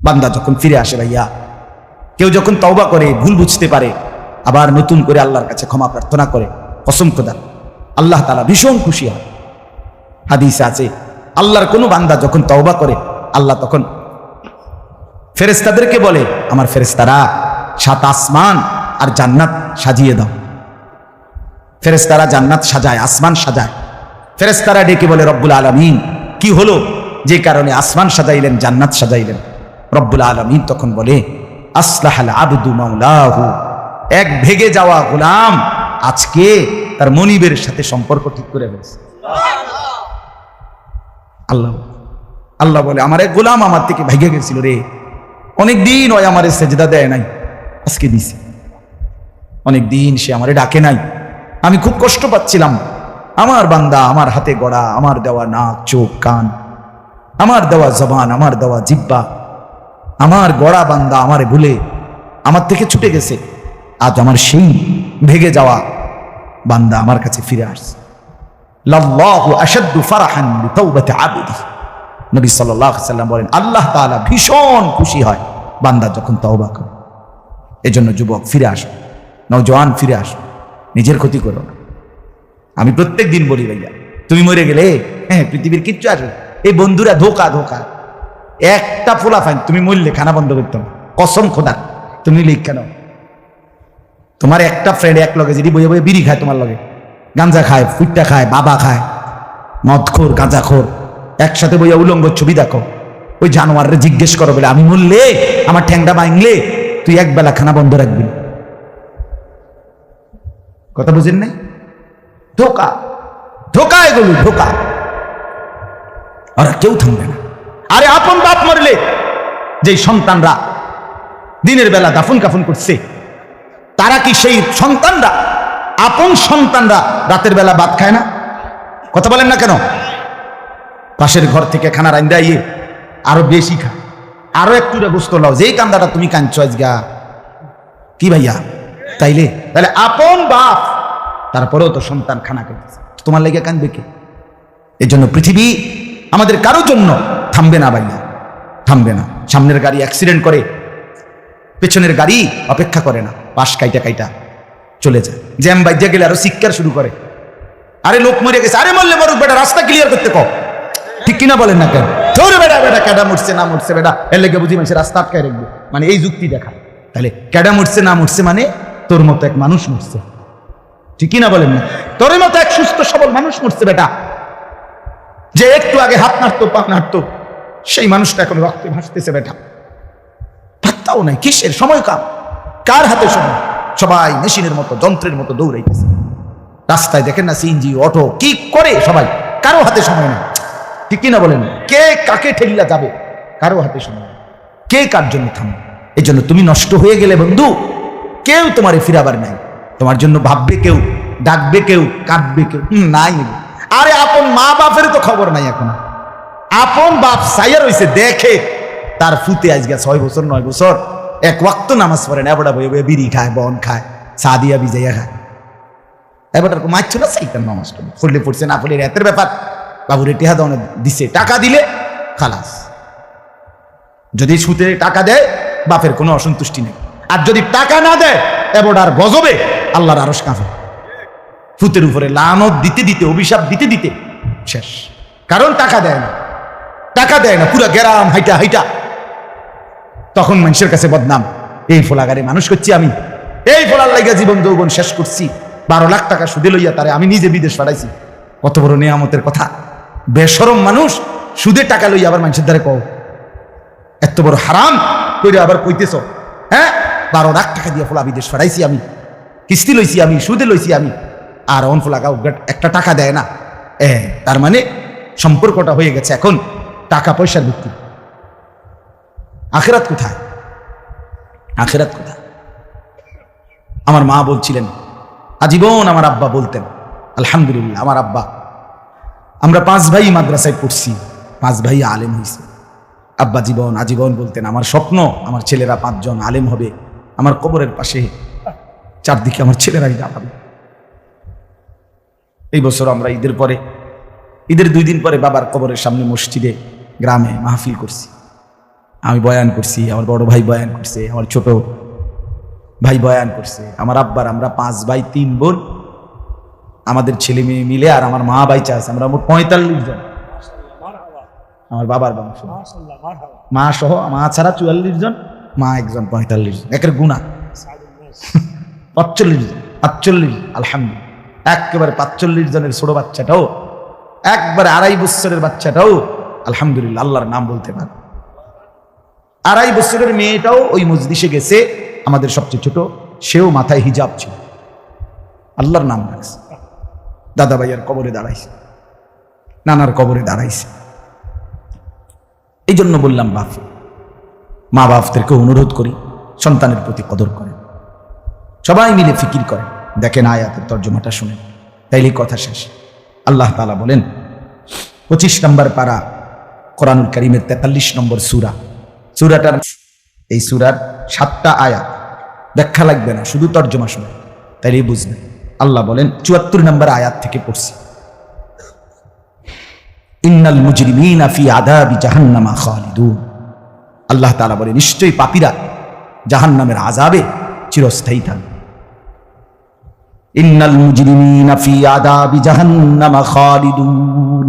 বান্দা যখন ফিরে আসে ভাইয়া, কেউ যখন তওবা করে, ভুল বুঝতে পারে, আবার নতুন করে আল্লাহর কাছে ক্ষমা প্রার্থনা করে, কসম খোদা, আল্লাহ তালা ভীষণ খুশি হয়। হাদিসে আছে, আল্লাহর কোনো বান্দা যখন তওবা করে, আল্লাহ তখন ফেরেস্তাদেরকে বলে, আমার ফেরেস্তারা সাত আসমান আর জান্নাত সাজিয়ে দাও। ফেরেস্তারা জান্নাত সাজায়, আসমান সাজায়। ফেরেস্তারা ডেকে বলে, রব্বুল আলমিন, কি হলো? যে কারণে আসমান সাজাইলেন, জান্নাত সাজাইলেন। রব্বুল আলমিন তখন বলে, আসলাহাল আবদু মাওলাহু। এক ভেগে যাওয়া গোলাম আজকে তার মনিবের সাথে সম্পর্ক ঠিক করে ফেলছে। আল্লাহ আল্লাহ বলে, আমার এক গোলাম আমার থেকে ভেগে গেছিল রে। অনেক দিন ওই আমার সেজদা দেয় নাই, আজকে দিছে। অনেক দিন সে আমারে ডাকে নাই। আমি খুব কষ্ট পাচ্ছিলাম। আমার বান্দা, আমার হাতে গড়া, আমার দেওয়া নাক, চোখ, কান, আমার দেওয়া জবান, আমার দেওয়া জিব্বা আমার গড়া বান্দা আমারে ভুলে আমার থেকে ছুটে গেছে। আজ আমার সেই ভেগে যাওয়া বান্দা আমার কাছে ফিরে আসছে। নবী সাল্লাম বলেন, আল্লাহ তাআলা ভীষণ খুশি হয় বান্দা যখন তওবা করে। এজন্য যুবক, ফিরে আসো। নওজওয়ান ফিরে আসো। নিজের ক্ষতি করো আমি প্রত্যেক দিন বলি, ভাইয়া, তুমি মরে গেলে? হ্যাঁ পৃথিবীর কিচ্ছু আসবে এই বন্ধুরা ধোকা ধোকা। একটা ফোলা ফাইন, তুমি মরলে খানা বন্ধ করতাম কসম খোদা, তুমি লিখ কেন? তোমার একটা ফ্রেন্ড এক লগে যদি বইয়ে বইয়ে বিড়ি খায় তোমার লগে, গাঞ্জা খায় ফুটটা খায়, বাবা খায়, মদখোর, গাঁজাখোর, একসাথে বইয়া উলঙ্গ ছবি দেখো। ওই জানোয়ারে জিজ্ঞেস করো বলে, আমি মরলে? আমার ঠ্যাংটা ভাঙলে? তুই এক বেলা খানা বন্ধ রাখবি? কথা বুঝেন নাই? ধোকা ধোকা এগুলো, ধোকা। ওরা কেউ থামবে না। আরে আপন বাপ মরলে যেই সন্তানরা দিনের বেলা দাফন কাফন করছে, তারা কি সেই সন্তানরা, আপন সন্তানরা রাতের বেলা ভাত খায় না? কথা বলেন না কেন? পাশের ঘর থেকে খানা রান্দা ইয়ে আরও বেশি খা, আরও একটু গোস্ত লাও যেই কান্দাটা তুমি কাঁদছ আজগা। কি ভাইয়া? তাইলে? তাহলে আপন বাপ, তারপরেও তো সন্তান খানা খাইতেছে। তোমার লেগে কাঁদবে কে? এই জন্য পৃথিবী আমাদের কারোর জন্য থামবে না ভাইয়া, থামবে না। সামনের গাড়ি অ্যাক্সিডেন্ট করে, পেছনের গাড়ি অপেক্ষা করে না পাশ কাইটা কাইটা চলে যায়। জ্যাম বাইজা গেলে আরও শিক্ষার শুরু করে। আরে লোক মরে গেছে, আরে মরলে মরুক বেটা, রাস্তা ক্লিয়ার করতে কম ঠিক কিনা বলেন না কেন? ধরে বেটা বেটা, ক্যাডা মরছে, না মরছে বেটা, এর লেগে বুঝি মানুষের রাস্তা আটকায় রাখবে। মানে এই যুক্তি দেখা তাহলে ক্যাডা মরছে, না মরছে মানে তোর মতো এক মানুষ মরছে। ঠিকই না বলেন না? তোর মতো এক সুস্থ, সবল মানুষ মরছে বেটা। যে একটু আগে হাত নাড়তো, পা নাড়তো সেই মানুষটা এখন রক্তে ভাসতেছে, বেটা। পাত্তাও নাই, কিসের? সময় কাম কার হাতে সময়? সবাই মেশিনের মতো, যন্ত্রের মতো দৌড়াইতেছে। রাস্তায় দেখেন না সিএনজি, অটো, কি করে সবাই? কারও হাতে সময় নেই। ঠিক না বলেন? কে কাকে ঠেলিলা যাবে? কারও হাতে সময়। কে কার জন্য থামবে এই জন্য তুমি নষ্ট হয়ে গেলে, বন্ধু, কেউ তোমারে ফিরাবার নাই। তোমার জন্য ভাববে কেউ, ডাকবে কেউ, কাঁদবে কেউ। নাই। আরে, আপন মা বাপের তো খবর নাই এখন। আপন বাপ সাইয়া রইছে দেখে তার ফুতে আজকে ছয় বছর, নয় বছর। এক ওয়াক্ত নামাজ পড়ে না, এবারটা বিড়ি খায়, বন খায়, চা দিয়া বিজাইয়া খায়। এবার মারছো না সাইতাম নামাজ পড়ে। ফুললে পড়ছে, না ফুলে রাতের ব্যাপার। বাবুরে টিহা দাও দিছে, টাকা দিলে খালাস। যদি সুতে টাকা দেয়, বাপের কোনো অসন্তুষ্টি নেই। আর যদি টাকা না দেয় এবার আর গজবে আল্লাহর আরস কাঁপে ফুতের উপরে লানত দিতে দিতে, অভিশাপ দিতে দিতে শেষ। কারণ টাকা দেয় না। টাকা দেয় না, পুরা গেরাম হাইটা হাইটা। তখন মানুষের কাছে বদনাম, এই ফোলাগারে মানুষ করছি আমি। এই ফোলার লাইগা জীবন যৌবন শেষ করছি। বারো লাখ টাকা সুদে লইয়া তারে আমি নিজে বিদেশ পাঠাইছি। কত বড় নিয়ামতের কথা। বেসরম মানুষ সুদে টাকা লইয়া আবার মানুষের দ্বারে কও, এত বড় হারাম কইরে আবার কইতেছ হ্যাঁ? বারো লাখ টাকা দিয়ে ফোলা বিদেশ পাঠাইছি আমি। কিস্তি লইছি আমি, সুদে লইছি আমি। আর অন ফোলা গাও একটা টাকা দেয় না। এ, তার মানে সম্পর্কটা হয়ে গেছে এখন। টাকা পয়সার ভিত্তি। আখেরাত কোথায়? আখেরাত কোথায়? আমার মা বলছিলেন, আজীবন আমার আব্বা বলতেন, আলহামদুলিল্লাহ, আমার আব্বা, আমরা পাঁচ ভাই মাদ্রাসায় পড়ছি, পাঁচ ভাই আলেম হয়েছে আব্বা জীবন, আজীবন বলতেন, আমার স্বপ্ন, আমার ছেলেরা পাঁচজন আলেম হবে, আমার কবরের পাশে চারদিকে আমার ছেলেরাই দাঁড়াবে। এই বছর আমরা ঈদের পরে, ঈদের দুই দিন পরে বাবার কবরের সামনে মসজিদে গ্রামে মাহফিল করছি। আমি বয়ান করছি, আমার বড় ভাই বয়ান করছে, আমার ছোট ভাই বয়ান করছে, আমার আব্বার, আমরা পাঁচ ভাই, তিন বোন, আমাদের ছেলে মেয়ে মিলে আর আমার মা বাইচা আছে আমরা মোট পঁয়তাল্লিশ জন। আমার বাবার বংশ। মা সহ মা ছাড়া চুয়াল্লিশ জন, মা একজন পঁয়তাল্লিশ জন। একের গুণা। পাঁচচল্লিশ জন, পাঁচচল্লিশ আলহামদুলিল্লাহ। একেবারে পাঁচচল্লিশ জনের ছোট বাচ্চাটাও, একবারে আড়াই বছরের বাচ্চাটাও আলহামদুলিল্লাহ, আল্লাহর নাম বলতে পারে। আড়াই বছরের মেয়েটাও ওই মজলিসে গেছে, আমাদের সবচেয়ে ছোট, সেও মাথায় হিজাব ছিল। আল্লাহর নাম রাখছে। দাদা ভাইয়ার কবরে দাঁড়াইছে। নানার কবরে দাঁড়াইছে। এই জন্য বললাম, বাপ, মা বাপদেরকে অনুরোধ করি, সন্তানের প্রতি কদর করেন। সবাই মিলে ফিকির করেন। দেখেন আয়াতের তর্জমাটা শুনেন। তাইলে কথা শেষ। আল্লাহ তালা বলেন, পঁচিশ নম্বর পারা কোরআনুল করিমের তেতাল্লিশ নম্বর সুরা। সুরাটার এই সুরার সাতটা আয়াত ব্যাখ্যা লাগবে না, শুধু তর্জমা শুনে, তাইলেই বুঝবেন আল্লাহ বলেন, চুয়াত্তর নম্বর আয়াত থেকে পড়ছি। ইন্নাল মুজরিমিনা ফি আদাবি জাহান্নামা খালিদুন। আল্লাহ তাআলা বলে, নিশ্চয়ই পাপীরা জাহান্নামের আযাবে চিরস্থায়ী থাকবে। ইন্নাল মুজরিমিনা ফি আদাবি জাহান্নামা খালিদুন।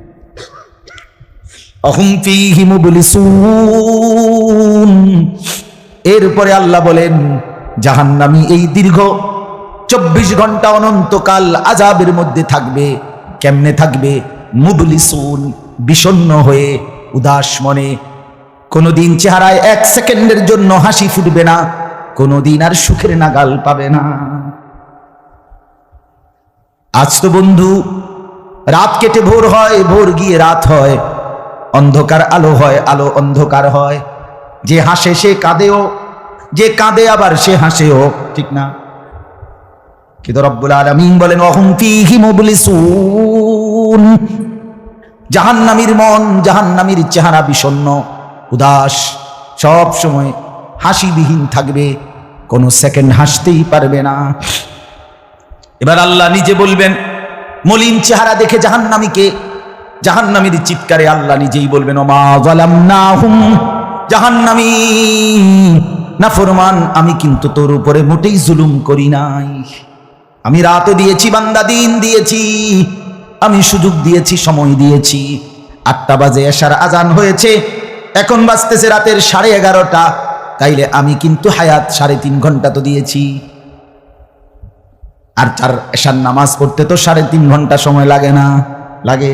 অহুম ফীহি এরপরে আল্লাহ বলেন, জাহান্নামী এই দীর্ঘ চব্বিশ ঘণ্টা অনন্তকাল আজাবের মধ্যে থাকবে, কেমনে থাকবে? মুবলিসুন, বিষণ্ণ হয়ে, উদাস মনে। কোনোদিন চেহারায় এক সেকেন্ডের জন্য হাসি ফুটবে না, কোনোদিন আর সুখের নাগাল পাবে না। আজ তো বন্ধু, রাত কেটে ভোর হয়, ভোর গিয়ে রাত হয়। অন্ধকার আলো হয়, আলো অন্ধকার হয়। যে হাসে সে কাঁদেও, যে কাঁদে আবার সে হাসেও, ঠিক না? কিন্তু রব্বুল আলমিন বলেন, অহম ফিহি মুবলিসুন। জাহান্নামীর মন, জাহান্নামীর চেহারা বিষণ্ণ উদাস। সব সময় হাসিবিহীন থাকবে, কোনো সেকেন্ড হাসতেই পারবে না। এবার আল্লাহ নিজে বলবেন, মলিন চেহারা দেখে জাহান্নামীকে জাহান্নামীর চিৎকারে আল্লাহ নিজেই বলবেন জাহান্নামী, না ফরমান, আমি কিন্তু তোর উপরে মোটেই জুলুম করি নাই। আমি রাতও দিয়েছি, বান্দা দিন দিয়েছি, আমি সুযোগ দিয়েছি, সময় দিয়েছি। আটটা বাজে এসার আজান হয়েছে, এখন বাজতেছে রাতের সাড়ে এগারোটা। তাইলে আমি কিন্তু হায়াত সাড়ে তিন ঘণ্টা তো দিয়েছি। আর চার এসার নামাজ পড়তে তো সাড়ে তিন ঘণ্টা সময় লাগে না, লাগে।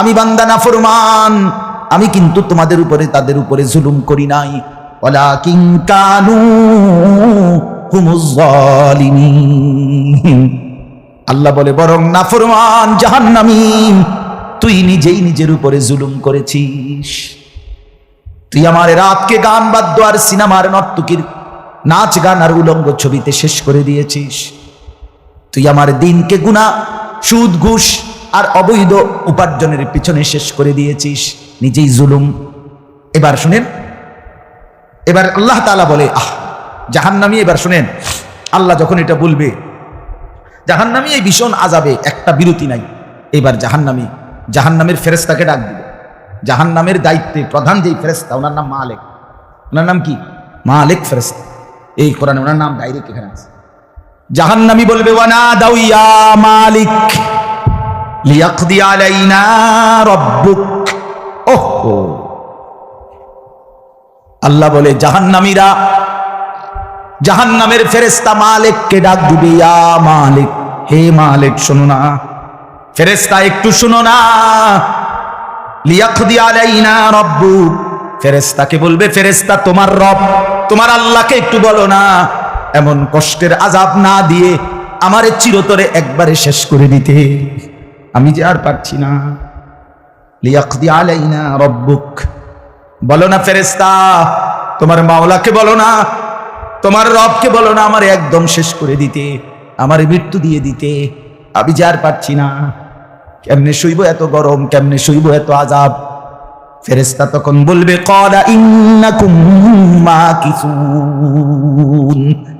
আমি বান্দা না ফরমান, আমি কিন্তু তোমাদের উপরে, তাদের উপরে জুলুম করি নাই। ওয়ালাকিন কানু হুমুজ আল্লাহ বলে, বরং না ফরমান জাহান্নামী তুই নিজেই নিজের উপরে জুলুম করেছিস। তুই আমার রাতকে গান, বাদ্য আর সিনেমার নর্তকীর নাচ, গান আর উলঙ্গ ছবিতে শেষ করে দিয়েছিস। তুই আমার দিনকে গুণা সুদ, ঘুষ আর অবৈধ উপার্জনের পিছনে শেষ করে দিয়েছিস। নিজেই জুলুম। এবার শুনেন, এবার আল্লাহ তাআলা বলে, আহ, জাহান্নামী, এবার শুনেন, আল্লাহ যখন এটা বলবে, জাহান্নামী এই ভীষণ আজাবে একটা বিরতি নাই। এবার জাহান্নামী, জাহান্নামের ফেরেস্তাকে ডাক দিবে। জাহান্নামের দায়িত্বে প্রধান যেই ফেরেস্তা ওনার নাম মালেক। ওনার নাম কি? মালেক ফেরেস্তা এই কোরআনে ওনার নাম ডাইরেক্ট এখানে আছে। জাহান্নামী বলবে, ওয়ানা দাও ইয়া মালিক, লিয়াকদি আলাইনা রব্বুক। ওহো। আল্লাহ বলে, জাহান্নামীরা, জাহান্নামের ফেরেস্তা মালিককে ডাক দিবে, ইয়া মালিক, হে মালিক, শোনো না। ফেরেস্তা একটু শোনো না। লিয়াকদি আলাইনা রব্বুক। ফেরেস্তাকে বলবে ফেরেস্তা তোমার রব, তোমার আল্লাহকে একটু বলো না। এমন কষ্টের আজাব না দিয়ে আমারে চিরতরে একবারে শেষ করে দিতে। আমি যে আর পারছি না। লিয়াকদি আলাইনা রব্বুক। বলো না ফেরেস্তা তোমার মাওলাকে বলো না, তোমার রবকে বলো না, আমার একদম শেষ করে দিতে, আমার মৃত্যু দিয়ে দিতে। আমি যে আর পারছি না। কেমনে শুইব এত গরম, কেমনে শুইব এত আজাব। ফেরেস্তা তখন বলবে কলা ইন্নাকুম মাকিসুন।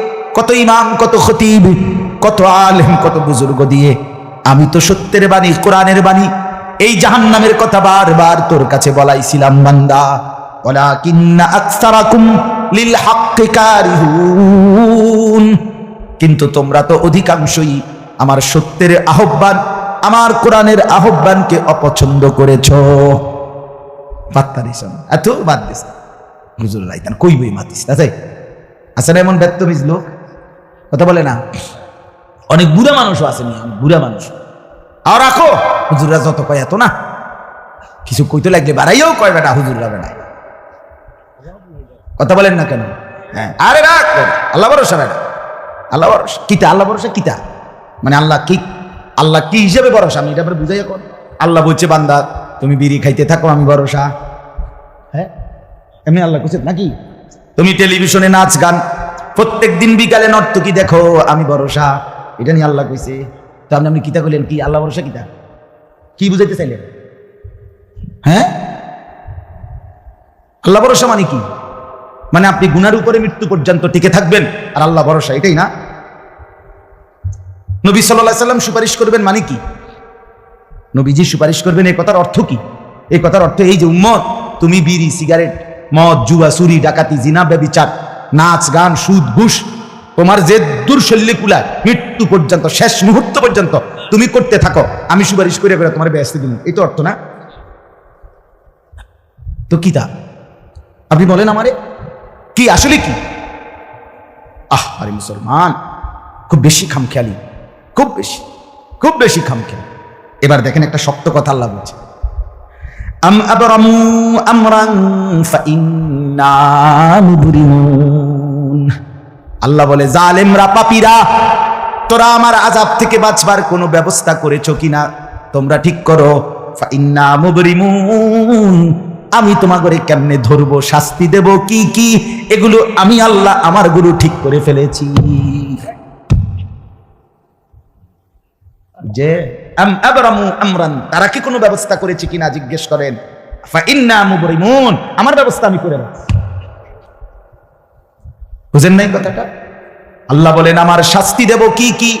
কত ইমাম, কত খতিব, কত আলেম, কত বুজুর্গ দিয়ে। আমি তো সত্যের বাণী, কোরআনের বাণী। এই জাহান্নামের কথা বারবার তোর কাছে বলাইছিলাম, বান্দা। হাক্কি কারিহুন। কিন্তু তোমরা তো অধিকাংশই আমার সত্যের আহ্বান, আমার কোরআনের আহ্বানকে অপছন্দ করেছ। এত বাদ দিস। হুজুর রাইতান কই বই মাতিস আছে না এমন ব্যক্তমিজ লোক? কথা বলে না। অনেক বুড়া মানুষও আছে নি অনেক বুড়া মানুষ। আর রাখো। হুজুররা যত কয় এত না। কিছু কইতে লাগলে বাড়াইও কয় বেটা হুজুররা বেড়ায়। কথা বলেন না কেন? হ্যাঁ। আরে রাখ আল্লাহ ভরসা বেটা। আল্লাহ ভরসা। কিতা? আল্লাহ ভরসা কিতা? মানে আল্লাহ কি? আল্লাহ কি হিসেবে ভরসা? আমি এটা বুঝাই এখন আল্লাহ বলছে বান্দা তুমি বিড়ি খাইতে থাকো আমি ভরসা। হ্যাঁ? এমনি আল্লাহ করছে নাকি? তুমি টেলিভিশনে নাচ গান প্রত্যেক দিন বিকালে নর্তকী দেখো? আমি ভরসা। এটা নিয়ে আল্লাহ কইছে। তো আপনি আপনি কিতা কইলেন কি? আল্লাহ ভরসা কিতা? কি বুঝাইতে চাইলেন? হ্যাঁ? আল্লাহ ভরসা মানে কি? মানে আপনি গুনার উপরে মৃত্যু পর্যন্ত টিকে থাকবেন আর আল্লাহ ভরসা, এটাই না? নবী সাল্লাহ সাল্লাম সুপারিশ করবেন মানে কি? নবীজি সুপারিশ করবেন এই কথার অর্থ কি? এই কথার অর্থ এই যে উম্মত, তুমি বিড়ি, সিগারেট, মদ, জুয়া, চুরি, ডাকাতি, জিনা, ব্যবিচার নাচ, গান সুদ ঘুষ, তোমার যে দুর্শল্যে কুলায় মৃত্যু পর্যন্ত, শেষ মুহূর্ত পর্যন্ত তুমি করতে থাকো। আমি সুপারিশ করে করে তোমার ব্যস্ত দিব এই তো অর্থ না? তো কি তা? আপনি বলেন আমারে। কি, আসলে কি? আহ, আরে মুসলমান, খুব বেশি খামখেয়ালি, খুব বেশি খুব বেশি খামখেয়ালি। এবার দেখেন একটা শক্ত কথা আল্লাহ বলছে। আম আবরামু আমরান ফাইন্না মুবরিমুন আল্লাহ বলে, জালেমরা পাপীরা, তোরা আমার আজাব থেকে বাঁচবার কোনো ব্যবস্থা করেছ কিনা? তোমরা ঠিক করো, ফাইন্না মুবরিমুন। আমি তোমাগরে কেমনে ধরবো, শাস্তি দেব, কি কি? এগুলো আমি আল্লাহ আমার গুরু ঠিক করে ফেলেছি। যে তারা কি কোনো ব্যবস্থা করেছে কিনা জিজ্ঞেস করেন। আমার ব্যবস্থা আমি করে রাখছি। বুঝেন নাই কথাটা? আল্লাহ বলেন, আমার শাস্তি দেব কি কি?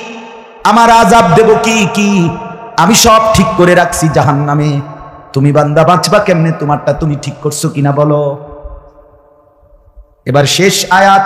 আমার আজাব দেব কি কি? আমি সব ঠিক করে রাখছি জাহান নামে তুমি বান্দা বাঁচবা কেমনে? তোমারটা তুমি ঠিক করছ কিনা বলো? এবার শেষ আয়াত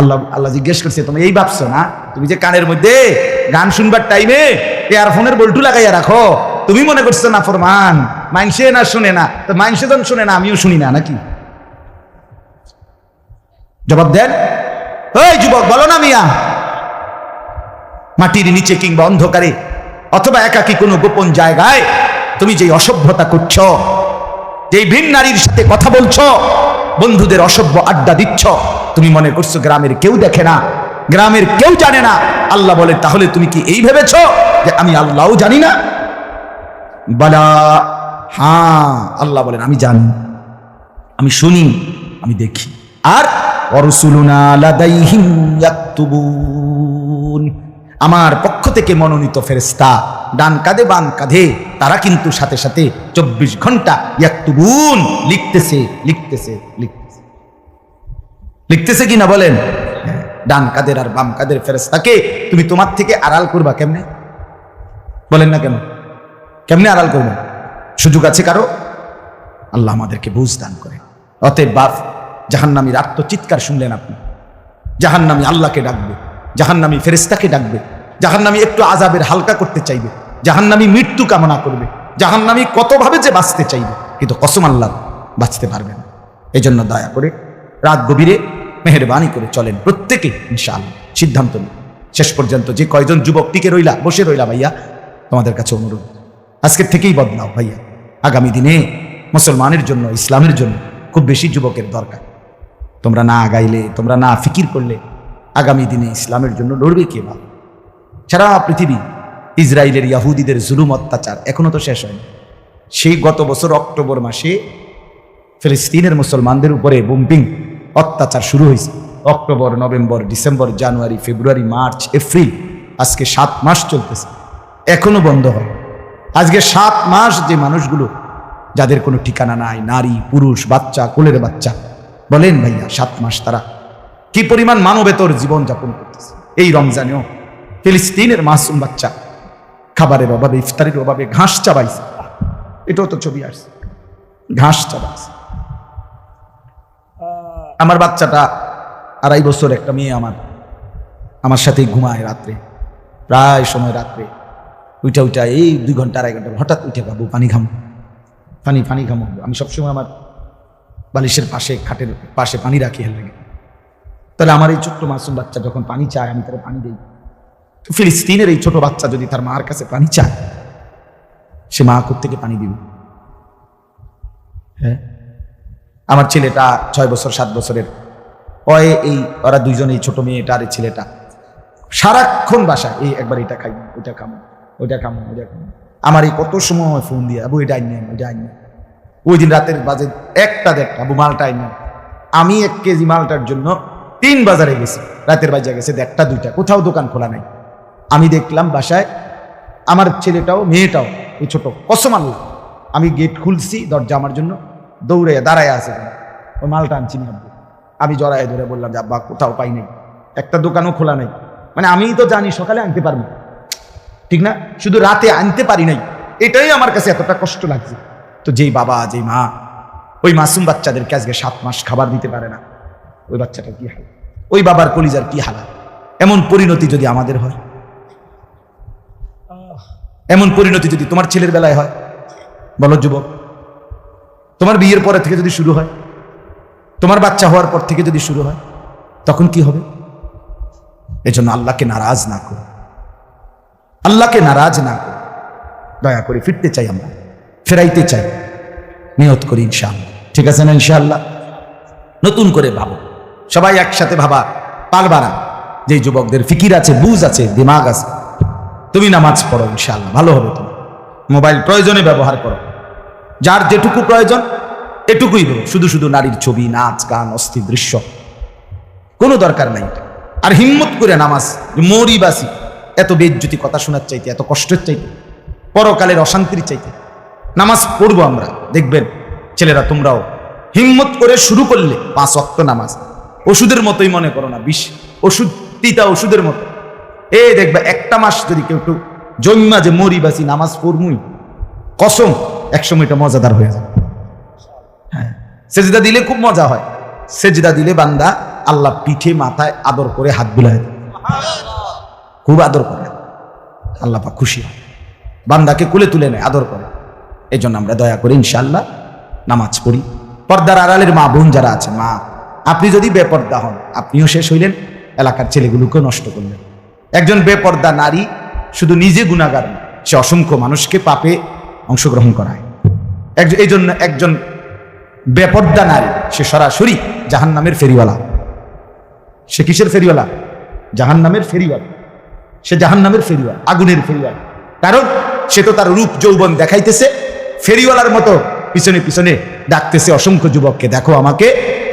আল্লাহ আল্লাহ জিজ্ঞেস করছে, তুমি এই ভাবছ না? তুমি যে কানের মধ্যে গান শুনবার টাইমে এয়ারফোনের বল্টু লাগাইয়া রাখো? তুমি মনে করছ না, ফরমান? মাইনসে না শুনে না? তো মাইনসে যখন শুনে না, আমিও শুনি না, নাকি? জবাব দেন ওই যুবক, বলো না মিয়া। মাটির নিচে কিংবা অন্ধকারে অথবা একাকী কোনো গোপন জায়গায় তুমি যে অসভ্যতা করছ যে ভিন নারীর সাথে কথা বলছো বন্ধুদের অসভ্য আড্ডা দিচ্ছ। তুমি মনে করছ গ্রামের কেউ দেখে না, গ্রামের কেউ জানে না। আল্লাহ বলে, তাহলে তুমি কি এই ভেবেছ যে আমি আল্লাহও জানি না? বলা হ্যাঁ আল্লাহ বলেন, আমি জানি, আমি শুনি, আমি দেখি। আর অরসুলুনা লাদাইহিম ইয়াকতুবুন। আমার পক্ষ থেকে মনোনীত ফেরেস্তা ডান কাঁধে বাম কাঁধে তারা কিন্তু সাথে সাথে চব্বিশ ঘণ্টা ইয়াকতুবুন, লিখতেছে লিখতেছে লিখতেছে। লিখতেছে কি না বলেন? ডান কাদের আর বাম কাদের ফেরেস্তাকে তুমি তোমার থেকে আড়াল করবা কেমনে? বলেন না কেন? কেমনে আড়াল করবেন সুযোগ আছে কারও? আল্লাহ আমাদেরকে বুঝ দান করে। অতএব বাপ, জাহান্নামীর আত্মচিৎকার শুনলেন আপনি। জাহান্নামী আল্লাহকে ডাকবে। জাহান্নামী ফেরেস্তাকে ডাকবে। জাহান্নামী একটু আজাবের হালকা করতে চাইবে। জাহান্নামী মৃত্যু কামনা করবে। জাহান্নামী কতভাবে যে বাঁচতে চাইবে, কিন্তু কসম আল্লাহ বাঁচতে পারবে না। এই জন্য দয়া করে রাত গভীরে মেহরবানি করে চলেন প্রত্যেকে ইনশাল সিদ্ধান্ত নিন। শেষ পর্যন্ত যে কয়জন যুবক টিকে রইলা, বসে রইলা ভাইয়া, তোমাদের কাছে অনুরোধ। আজকের থেকেই বদলাও ভাইয়া। আগামী দিনে মুসলমানের জন্য, ইসলামের জন্য খুব বেশি যুবকের দরকার। তোমরা না আগাইলে, তোমরা না ফিকির করলে আগামী দিনে ইসলামের জন্য লড়বে কে বা সারা পৃথিবী ইসরায়েলের ইয়াহুদিদের জুলুম অত্যাচার এখনও তো শেষ হয়নি। সেই গত বছর অক্টোবর মাসে ফিলিস্তিনের মুসলমানদের উপরে বুম্পিং অত্যাচার শুরু হয়েছে। অক্টোবর, নভেম্বর, ডিসেম্বর, জানুয়ারি, ফেব্রুয়ারি, মার্চ, এপ্রিল আজকে সাত মাস চলতেছে। এখনও বন্ধ হয়। আজকে সাত মাস যে মানুষগুলো, যাদের কোনো ঠিকানা নাই, নারী, পুরুষ, বাচ্চা, কোলের বাচ্চা, বলেন ভাইয়া, সাত মাস তারা কি পরিমাণ মানবেতর জীবন যাপন করতেছে? এই রমজানেও ফিলিস্তিনের মাসুম বাচ্চা খাবারের অভাবে, ইফতারের অভাবে ঘাস চাবাইছে। এটাও তো ছবি আসছে। ঘাস চাবাইছে। আমার বাচ্চাটা আড়াই বছর একটা মেয়ে আমার। আমার সাথেই ঘুমায় রাত্রে। প্রায় সময় রাত্রে। উইটা উইটা, এই দুই ঘণ্টা, আড়াই ঘণ্টা হঠাৎ উঠে পাবো পানি ঘাম পানি পানি ঘামো আমি সবসময় আমার বালিশের পাশে, খাটের পাশে পানি রাখি হেলে তাহলে আমার এই ছোট্ট মাসুম বাচ্চা যখন পানি চায়, আমি তার পানি দিই। ফিলিস্তিনের এই ছোট বাচ্চা যদি তার মার কাছে পানি চায়, সে মা থেকে পানি দিবে? হ্যাঁ? আমার ছেলেটা ছয় বছর, সাত বছরের। ওই এই, ওরা দুইজন এই ছোট মেয়েটা আর এই ছেলেটা। সারাক্ষণ বাসায়, এই একবার এটা খাই, ওইটা খামো ওইটা খামো ওইটা খামো। আমার এই কত সময় ফোন দিয়ে, আবু, এটা আইন ওইটা আইন ওই দিন রাতের বাজে একটা দেড়টা, আবু, মালটা আইন আমি এক কেজি মালটার জন্য তিন বাজারে গেছি, রাতের বাজে গেছে দেড়টা, দুইটা, কোথাও দোকান খোলা নাই। আমি দেখলাম বাসায় আমার ছেলেটাও, মেয়েটাও, এই ছোট, কসম আল্লাহ। আমি গেট খুলছি দরজা আমার জন্য দৌড়ে দাঁড়ায় আছে ওই মালটা আনছি না। আমি জড়ায় ধরে বললাম যে, আব্বা, কোথাও পাই নাই। একটা দোকানও খোলা নাই। মানে আমি তো জানি সকালে আনতে পারব। ঠিক না? শুধু রাতে আনতে পারি নাই। এটাই আমার কাছে এতটা কষ্ট লাগছে। তো যেই বাবা, যেই মা, ওই মাসুম বাচ্চাদেরকে আজকে সাত মাস খাবার দিতে পারে না। ওই বাচ্চাটা কি হাল ওই বাবার কলিজার কি হালাত এমন পরিণতি যদি আমাদের হয়? এমন পরিণতি যদি তোমার ছেলের বেলায় হয়? বলো, যুবক, তোমার বিয়ের পরে থেকে যদি শুরু হয়, তোমার বাচ্চা হওয়ার পর থেকে যদি শুরু হয়, তখন কি হবে? এজন্য আল্লাহকে নারাজ না করো। আল্লাহকে নারাজ না করো। দয়া করে ফিরতে চাই আমরা, ফেরাইতে চাই। নিয়ত করি ইনশাআল্লাহ। ঠিক আছে না ইনশাআল্লাহ? নতুন করে ভাবো। সবাই একসাথে ভাবা, পারবা না। যে যুবকদের ফিকির আছে, বুঝ আছে, দিমাগ আছে, তুমি নামাজ পড়ো ইনশাআল্লাহ, ভালো হবে তুমি মোবাইল প্রয়োজনে ব্যবহার করো। যার যেটুকু প্রয়োজন, এটুকুই বলো। শুধু শুধু নারীর ছবি, নাচ, গান, অস্থির দৃশ্য, কোনো দরকার নাই। আর হিম্মত করে নামাজ, মরি বাসি। এত বেজ্জুতি কথা শোনার চাইতে, এত কষ্টের চাইতে, পরকালের অশান্তির চাইতে। নামাজ পড়ব আমরা, দেখবেন, ছেলেরা তোমরাও। হিম্মত করে শুরু করলে পাঁচ অক্ত নামাজ। ওষুধের মতোই মনে করো না, বিষ। ওষুধ, তিতা ওষুধের মতো। এ দেখবে একটা মাস যদি কেউ একটু জন্মা যে মরি বাসি নামাজ পড়মুই, কসম, একসময় এটা মজাদার হয়ে যাবে। হ্যাঁ সেজদা দিলে খুব মজা হয়। সেজদা দিলে বান্দা আল্লাহ পিঠে, মাথায় আদর করে হাত বুলায়। খুব আদর করে। আল্লাহ পাক খুশি হয়। বান্দাকে কুলে তুলে নেয়, আদর করে। এই জন্য আমরা দয়া করি ইনশাল্লাহ নামাজ পড়ি। পর্দার আড়ালের মা বোন যারা আছে, মা আপনি যদি বেপর্দা হন, আপনিও শেষ হইলেন, এলাকার ছেলেগুলোকে নষ্ট করলেন। একজন বেপর্দা নারী শুধু নিজে গুণাগার সে অসংখ্য মানুষকে পাপে অংশগ্রহণ করায়। একজন এই জন্য একজন বেপর্দা নারী, সে সরাসরি জাহান নামের ফেরিওয়ালা। সে কিসের ফেরিওয়ালা? জাহান নামের ফেরিওয়ালা। সে জাহান নামের ফেরিওয়ালা, আগুনের ফেরিওয়ালা। কারণ সে তো তার রূপ যৌবন দেখাইতেছে, ফেরিওয়ালার মতো পিছনে পিছনে ডাকতেছে অসংখ্য যুবককে, দেখো আমাকে,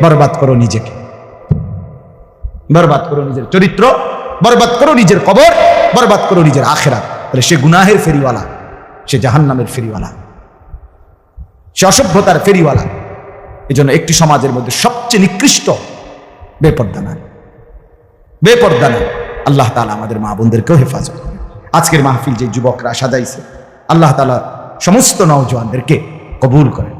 বরবাদ করো নিজেকে। বরবাদ করো নিজের চরিত্র, বরবাদ করো নিজের কবর, বরবাদ করো নিজের আখেরা তাহলে সে গুনাহের ফেরিওয়ালা, সে জাহান নামের ফেরিওয়ালা। সে অসভ্যতার ফেরিওয়ালা। এই জন্য একটি সমাজের মধ্যে সবচেয়ে নিকৃষ্ট বেপর্দা নারী। বেপর্দা নারী। আল্লাহ তালা আমাদের মা বোনদেরকেও হেফাজত করে আজকের মাহফিল যে যুবকরা সাজাইছে, আল্লাহ তালা সমস্ত নওজোয়ানদেরকে কবুল করেন।